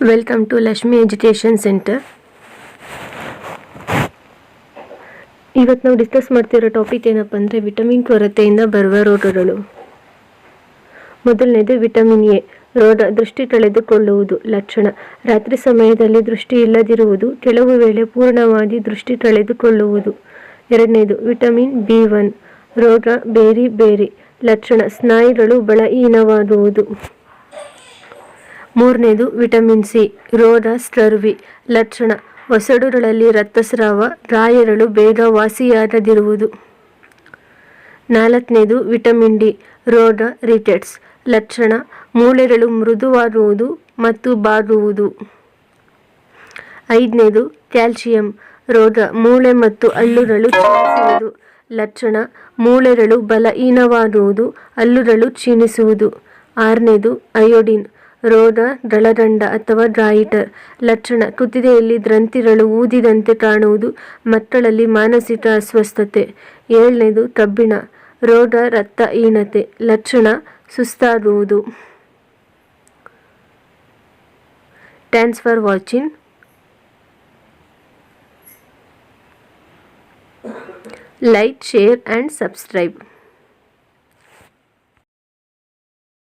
Welcome to Lakshmi education centre ಇವತ್ತು ನಾವು discuss ಮಾಡ್ತಿರೋ ಟಾಪಿಕ್ ಏನಪ್ಪ ಅಂದರೆ ವಿಟಮಿನ್ ಕೊರತೆಯಿಂದ ಬರುವ ರೋಗಗಳು. ಮೊದಲನೇದು ವಿಟಮಿನ್ ಎ ರೋಗ ದೃಷ್ಟಿ ಕಳೆದುಕೊಳ್ಳುವುದು ಲಕ್ಷಣ. ರಾತ್ರಿ ಸಮಯದಲ್ಲಿ ದೃಷ್ಟಿ ಇಲ್ಲದಿರುವುದು, ಕೆಲವು ವೇಳೆ ಪೂರ್ಣವಾಗಿ ದೃಷ್ಟಿ ಕಳೆದುಕೊಳ್ಳುವುದು. ಎರಡನೇದು ವಿಟಮಿನ್ ಬಿ ಒನ್ ರೋಗ ಬೇರಿ ಬೇರಿ ಲಕ್ಷಣ. ಸ್ನಾಯುಗಳು ಬಲಹೀನವಾಗುವುದು. ಮೂರನೇದು ವಿಟಮಿನ್ ಸಿ, ರೋಗ ಸ್ಟರ್ವಿ ಲಕ್ಷಣ. ಒಸಡುಗಳಲ್ಲಿ ರಕ್ತಸ್ರಾವ, ರಾಯರಳು ಬೇಗ ವಾಸಿಯಾಗದಿರುವುದು ನಾಲ್ಕನೇದು ವಿಟಮಿನ್ ಡಿ, ರೋಗ ರಿಟೆಟ್ಸ್, ಲಕ್ಷಣ. ಮೂಳೆಗಳು ಮೃದುವಾಗುವುದು ಮತ್ತು ಬಾಗುವುದು. ಐದನೇದು ಕ್ಯಾಲ್ಸಿಯಂ, ರೋಗ. ಮೂಳೆ ಮತ್ತು ಹಲ್ಲುಗಳು ಕ್ಷೀಣಿಸುವುದು. ಲಕ್ಷಣ. ಮೂಳೆಗಳು ಬಲಹೀನವಾಗುವುದು ಹಲ್ಲುಗಳು ಕ್ಷೀಣಿಸುವುದು. ಆರನೇದು ಅಯೋಡಿನ್ ರೋಗ, ದಳದಂಡ ಅಥವಾ ಡ್ರಾಯಿಟರ್ ಲಕ್ಷಣ. ಕುತ್ತಿಗೆಯಲ್ಲಿ ಗ್ರಂಥಿಗಳು ಊದಿದಂತೆ ಕಾಣುವುದು ಮಕ್ಕಳಲ್ಲಿ ಮಾನಸಿಕ ಅಸ್ವಸ್ಥತೆ. ಏಳನೇದು, ಕಬ್ಬಿಣ. ರೋಗ ರಕ್ತಹೀನತೆ ಲಕ್ಷಣ, ಸುಸ್ತಾಗುವುದು. Thanks for watching like share and subscribe